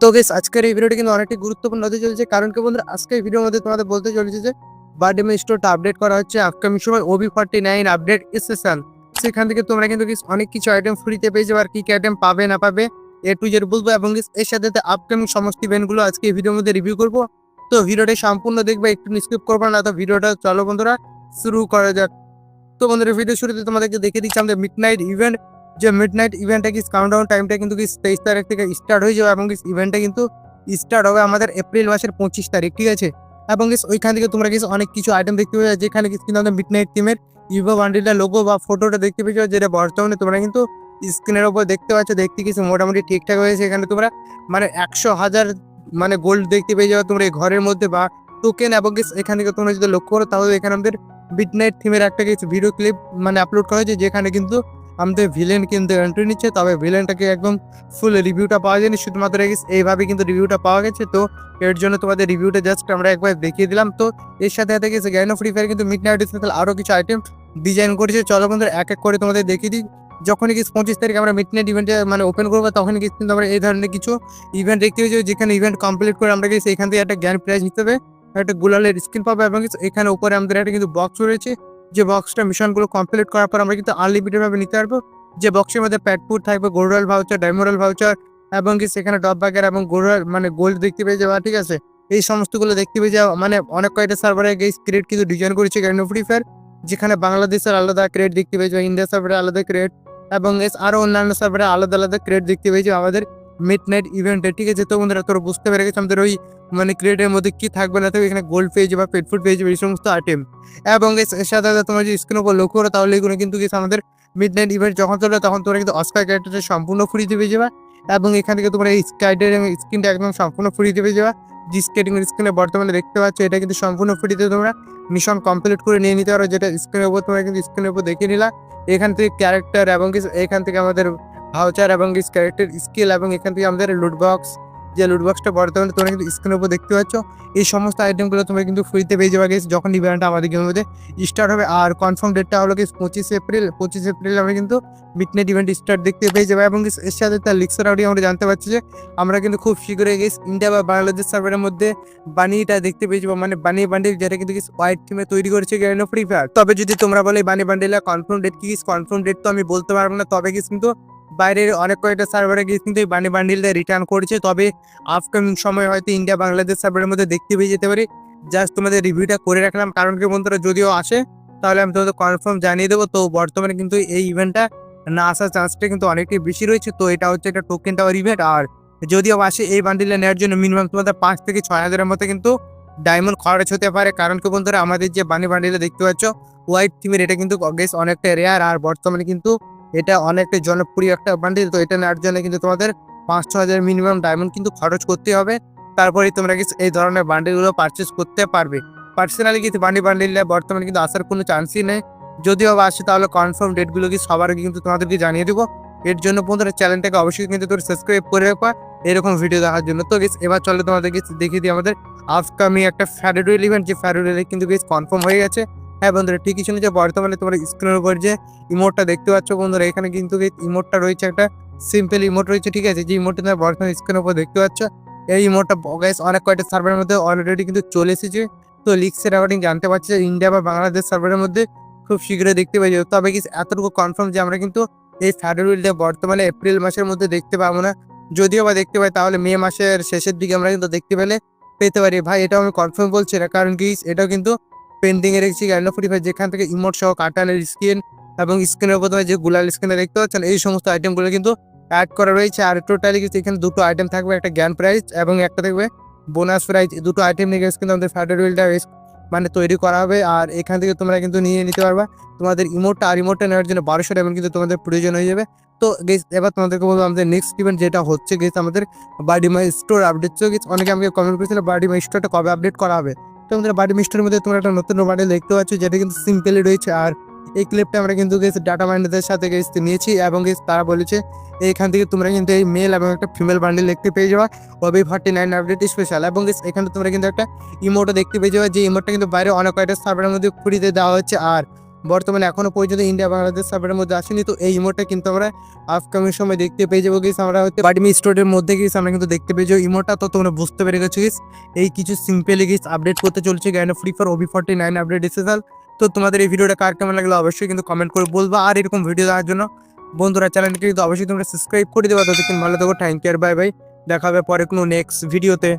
তো গেস আজকের এই ভিডিওটি কিন্তু অনেকটি গুরুত্বপূর্ণ। হতে চলেছে কারণ কি বন্ধুরা আজকের এই ভিডিওর মধ্যে তোমাদের বলতে চলেছে যে বার্ডেমে স্টোরটা আপডেট করা হচ্ছে। আপকামিং সময় OB forty nine update station সেখান থেকে তোমরা কিন্তু অনেক কিছু আইটেম ফ্রিতে পেয়ে যাবে, আর কি কি আইটেম পাবে, না পাবে, এ টু জেড বলব। এবং এর সাথে আপকামিং সমস্ত ইভেন্টগুলো আজকে এই ভিডিওর মধ্যে রিভিউ করব। তো ভিডিওটা সম্পূর্ণ দেখবে, একটু স্কিপ করব না, তো ভিডিওটা চলো বন্ধুরা, শুরু করা যাক। তো বন্ধুরা ভিডিও শুরুতে তোমাদেরকে দেখে দিচ্ছি, আমাদের মিড নাইট ইভেন্ট যে মিড নাইট ইভেন্টটা কি কাউন্টডাউন টাইমটা কিন্তু কি তেইশ তারিখ থেকে স্টার্ট হয়ে যাবে এবং কি ইভেন্টটা কিন্তু স্টার্ট হবে আমাদের এপ্রিল মাসের পঁচিশ তারিখ, ঠিক আছে? এবং ওইখান থেকে তোমরা কিছু অনেক কিছু আইটেম দেখতে পেয়ে যাবে, যেখানে কিন্তু আমাদের মিড নাইট টিমের ইভো বান্ডিলটা লোগো বা ফটোটা দেখতে পেয়েছ যেটা বর্তমানে তোমরা কিন্তু স্ক্রিনের ওপর দেখতে পাচ্ছ, দেখতে কিছু মোটামুটি ঠিকঠাক হয়েছে, এখানে তোমরা মানে একশো হাজার মানে গোল্ড দেখতে পেয়ে যাবে তোমরা এই ঘরের মধ্যে বা টোকেন এবং এখান থেকে তোমরা যদি লক্ষ্য করো, তাহলে এখানে আমাদের মিড নাইট থিমের একটা কিছু ভিডিও ক্লিপ মানে আপলোড করা হয়েছে, যেখানে কিন্তু আমাদের ভিলেন কিন্তু এন্ট্রি নিচ্ছে, তবে ভিলেনটাকে একদম ফুল রিভিউটা পাওয়া যায়নি। শুধুমাত্র এইভাবে কিন্তু রিভিউটা পাওয়া গেছে। তো এর জন্য তোমাদের রিভিউটা জাস্ট আমরা একবার দেখিয়ে দিলাম। তো এর সাথে সাথে গেছে গ্যানো ফ্রি ফায়ার কিন্তু মিড নাইট স্পেশাল আরও কিছু আইটেম ডিজাইন করেছে। চলো বন্ধুরা, এক এক করে তোমাদের দেখিয়ে দিই। যখনই কি পঁচিশ তারিখ আমরা মিড নাইট ইভেন্টে মানে ওপেন করব তখন কিন্তু আমরা এই ধরনের কিছু ইভেন্ট দেখতে পেয়েছি। যেখানে ইভেন্ট কমপ্লিট করে আমরা গেছি, এখান থেকে একটা জ্ঞান প্রাইজ নিতে হবে একটা গুলালের স্ক্রিন পাবো এবং এখানে উপরে আমাদের একটা কিন্তু বক্স রয়েছে। যে বক্সটা মিশনগুলো কমপ্লিট করার পর আমরা কিন্তু আনলিমিটেড ভাবে নিতে পারব। যে বক্সের মধ্যে প্যাটপুট থাকবে গোল্ডাল ভাউচার ডায়মোরাল ভাউচার এবং কি সেখানে ডব বাগের এবং গোল্ডাল মানে গোল্ড দেখতে পেয়ে যাওয়া, ঠিক আছে? এই সমস্তগুলো দেখতে পেয়ে যাওয়া মানে অনেক কয়টা সার্ভারে গেস ক্রিয়েট কিন্তু ডিজাইন করেছে গ্যান্ড ফ্রি ফায়ার যেখানে বাংলাদেশের আলাদা ক্রেড দেখতে পেয়ে যাওয়া ইন্ডিয়া সার্ভারে আলাদা ক্রেড এবং এস আরও অন্যান্য সার্ভারে আলাদা আলাদা ক্রেড দেখতে পেয়েছি আমাদের। মিড নাইট ইভেন্টে ঠিক আছে? তো বন্ধুরা, তোরা বুঝতে পেরে গেছে আমাদের ওই মানে ক্রেডের মধ্যে কি থাকবে না থাকবে, এখানে গোল্ড পেয়ে যাবে পেট ফুড পেয়ে যাবে এই সমস্ত আইটেম এবং সাথে সাথে তোমরা যদি স্ক্রিনের উপর লক্ষ্য করো, তাহলে এগুলো কিন্তু গেছে আমাদের মিড নাইট ইভেন্ট যখন চলবে তখন তোমরা কিন্তু অস্কার ক্যারেক্টারটা সম্পূর্ণ ফ্রি পেয়ে যাবে। এবং এখান থেকে তোমরা এই স্কাইডের স্ক্রিনটা একদম সম্পূর্ণ ফ্রি পেয়ে যাবে। যে স্কেটিং স্ক্রিনে বর্তমানে দেখতে পাচ্ছ, এটা কিন্তু সম্পূর্ণ ফ্রিতে তোমরা মিশন কমপ্লিট করে নিয়ে নিতে পারো, যেটা স্ক্রিনের উপর তোমরা কিন্তু স্ক্রিনের উপর দেখে নিলা। এখান থেকে ক্যারেক্টার এবং এখান থেকে আমাদের ভাউচার এবং ক্যারেক্টার স্কিল এবং এখান থেকে আমাদের লুট বক্স যে লুট বক্সটা বর্তমানে তোমরা কিন্তু স্ক্রিনের উপর দেখতে পাচ্ছ, এই সমস্ত আইটেমগুলো তোমরা কিন্তু ফ্রিতে পেয়ে যাবে গেছ যখন ইভেন্টটা আমাদের গেমের মধ্যে স্টার্ট হবে। আর কনফার্ম ডেটটা হলো কি পঁচিশ এপ্রিল পঁচিশ এপ্রিল আমরা কিন্তু মিডনাইট ইভেন্ট স্টার্ট দেখতে পেয়ে যাবে এবং এর সাথে তার লিক্সার আউডিও আমরা জানতে পারছি যে আমরা কিন্তু খুব শীঘ্রই গেস ইন্ডিয়া বা বাংলাদেশ সার্ভারের মধ্যে বানিটা দেখতে পেয়ে যাব। মানে বানি বান্ডিল যেটা কিন্তু হোয়াইট টিমে তৈরি করেছে গ্যানো ফ্রি ফায়ার তবে যদি তোমরা বলে বানি বান্ডিলের কনফার্ম ডেট কি কনফার্ম ডেট তো আমি বলতে পারব না। তবে কিন্তু বাইরের অনেক কয়েকটা সার্ভারে গিয়ে কিন্তু এই বানি বান্ডিলটা রিটার্ন করেছে। তবে আপকামিং সময় হয়তো ইন্ডিয়া বাংলাদেশ সার্ভারের মধ্যে দেখতে পেয়ে যেতে পারি। জাস্ট তোমাদের রিভিউটা করে রাখলাম। কারণ কি বন্ধুরা, যদিও আসে, তাহলে আমি তোমাদের কনফার্ম জানিয়ে দেবো। তো বর্তমানে কিন্তু এই ইভেন্টটা না আসার চান্সটা কিন্তু অনেকটাই বেশি রয়েছে। তো এটা হচ্ছে একটা টোকেন টাওয়ার ইভেন্ট আর যদিও আসে, এই বান্ডিলটা নেওয়ার জন্য মিনিমাম তোমাদের পাঁচ থেকে ছয় হাজারের মতো কিন্তু ডায়মন্ড খরচ হতে পারে। কারণ কি বন্ধুরা, আমাদের যে বানি বান্ডিলে দেখতে পাচ্ছ হোয়াইট টিমের এটা কিন্তু অনেকটা রেয়ার আর বর্তমানে কিন্তু এটা অনেকটা জনপ্রিয় একটা বান্ডিল, তো এটা নেওয়ার জন্য কিন্তু তোমাদের পাঁচ ছ হাজার মিনিমাম ডায়মন্ড কিন্তু খরচ করতে হবে। তারপরে তোমরা কিছু এই ধরনের বান্ডিলগুলো পারচেস করতে পারবে। পার্সোনালি কিন্তু বান্ডি বান্ডিলে বর্তমানে কিন্তু আসার কোনো চান্সই নেই। যদিও বা আসে, তাহলে কনফার্ম ডেটগুলো কি সবার কিন্তু তোমাদেরকে জানিয়ে দেবো। এর জন্য বন্ধুরা চ্যানেলটাকে অবশ্যই কিন্তু তোর সাবস্ক্রাইব করে রাখবা। এরকম ভিডিও দেখার জন্য। তো গেস এবার চলে তোমাদেরকে দেখিয়ে দিই আমাদের আপকামিং একটা ফ্যারোডুয়েল ইভেন্ট যে ফ্যারোডুয়েল কিন্তু বেশ কনফার্ম হয়ে গেছে। হ্যাঁ বন্ধুরা, ঠিকই শুনেছে, বর্তমানে তোমরা স্ক্রিনের উপর যে ইমোটটা দেখতে পাচ্ছ বন্ধুরা, এখানে কিন্তু ইমোটটা রয়েছে, একটা সিম্পল ইমোট রয়েছে, ঠিক আছে? যে ইমোটটা তোমরা বর্তমানে স্ক্রিনের উপর দেখতে পাচ্ছ, এই ইমোটটা গাইস অনেক কয়টা সার্ভারের মধ্যে অলরেডি কিন্তু চলে এসেছে। তো লিক্সের অ্যাকর্ডিং জানতে পারছি যে ইন্ডিয়া বা বাংলাদেশ সার্ভারের মধ্যে খুব শীঘ্রই দেখতে পাই তবে কি এতটুকু কনফার্ম যে আমরা কিন্তু এই ফ্যাডারুইলটা বর্তমানে এপ্রিল মাসের মধ্যে দেখতে পাবো না। যদিও বা দেখতে পাই, তাহলে মে মাসের শেষের দিকে আমরা কিন্তু দেখতে পেলে, পেতে পারি। ভাই, এটাও আমি কনফার্ম বলছি না, কারণ কি এটাও কিন্তু পেন্ডিং এ রেখেছি গ্যান্ডো ফ্রি ফায়ার যেখান থেকে ইমোট সহ কাটানের স্কিন এবং স্ক্রিনের উপর তোমরা যে গুলাল স্ক্রিনে দেখতে পাচ্ছেন, এই সমস্ত আইটেমগুলো কিন্তু অ্যাড করা রয়েছে। আর টোটালি কিন্তু এখানে দুটো আইটেম থাকবে, একটা জ্ঞান প্রাইজ এবং একটা থাকবে বোনাস প্রাইজ দুটো আইটেম নিয়ে গেছে কিন্তু আমাদের ফ্যাডারুইলটা মানে তৈরি করা হবে। আর এখান থেকে তোমরা কিন্তু নিয়ে নিতে পারবা। তোমাদের ইমোটটা আর ইমোটটা নেওয়ার জন্য বারোশো টাকা কিন্তু তোমাদের প্রয়োজন হয়ে যাবে। তো গেস এবার তোমাদেরকে বলব আমাদের নেক্সট ইভেন্ট যেটা হচ্ছে গেস আমাদের বাডিমাই স্টোর আপডেট তো গেস অনেকে আমাকে কমেন্ট করেছিল বাডিমাই স্টোরটা কবে আপডেট করা হবে? তো বাড়ি মিষ্টির মধ্যে তোমরা একটা নতুন মডেল দেখতে পাচ্ছ, যেটা কিন্তু সিম্পলি রয়েছে। আর এই ক্লিপটা আমরা কিন্তু ডাটা মাইন্ডারদের সাথে নিয়েছি এবং তারা বলেছে এখান থেকে তোমরা কিন্তু এই মেল এবং একটা ফিমেল বান্ডেল দেখতে পেয়ে যাওয়া OB forty nine update special এবং এখানে তোমরা কিন্তু একটা ইমোটা দেখতে পেয়ে যাবে, যে ইমোটটা কিন্তু বাইরে অনেক কয়েকটা সার্ভারের মধ্যে ফ্রিতে দেওয়া হচ্ছে। আর বর্তমানে এখনও পর্যন্ত ইন্ডিয়া বাংলাদেশ সার্ভারের মধ্যে আসেনি। তো এই ইমোটটা কিন্তু আমরা আপকামিং সময় দেখতে পেয়ে যাব গিস আমরা হয়তো বাডিমি স্টোরের মধ্যে গিয়েছি আমরা কিন্তু দেখতে পেয়ে যাব। ইমোটা তো তোমরা বুঝতে পেরে গেছো গিস এই কিছু সিম্পলি গিস আপডেট করতে চলছে গ্যান্ড free fire OB forty nine update এসেসাল তো তোমাদের এই ভিডিওটা কার কেমন লাগল অবশ্যই কিন্তু কমেন্ট করে বলবা। আর এরকম ভিডিও দেওয়ার জন্য বন্ধুরা চ্যানেলকে কিন্তু অবশ্যই তোমরা সাবস্ক্রাইব করে দেবা। ততক্ষণ ভালো থাকো। থ্যাংক ইউ আর বাই বাই দেখা হবে পরে কোনো নেক্সট ভিডিওতে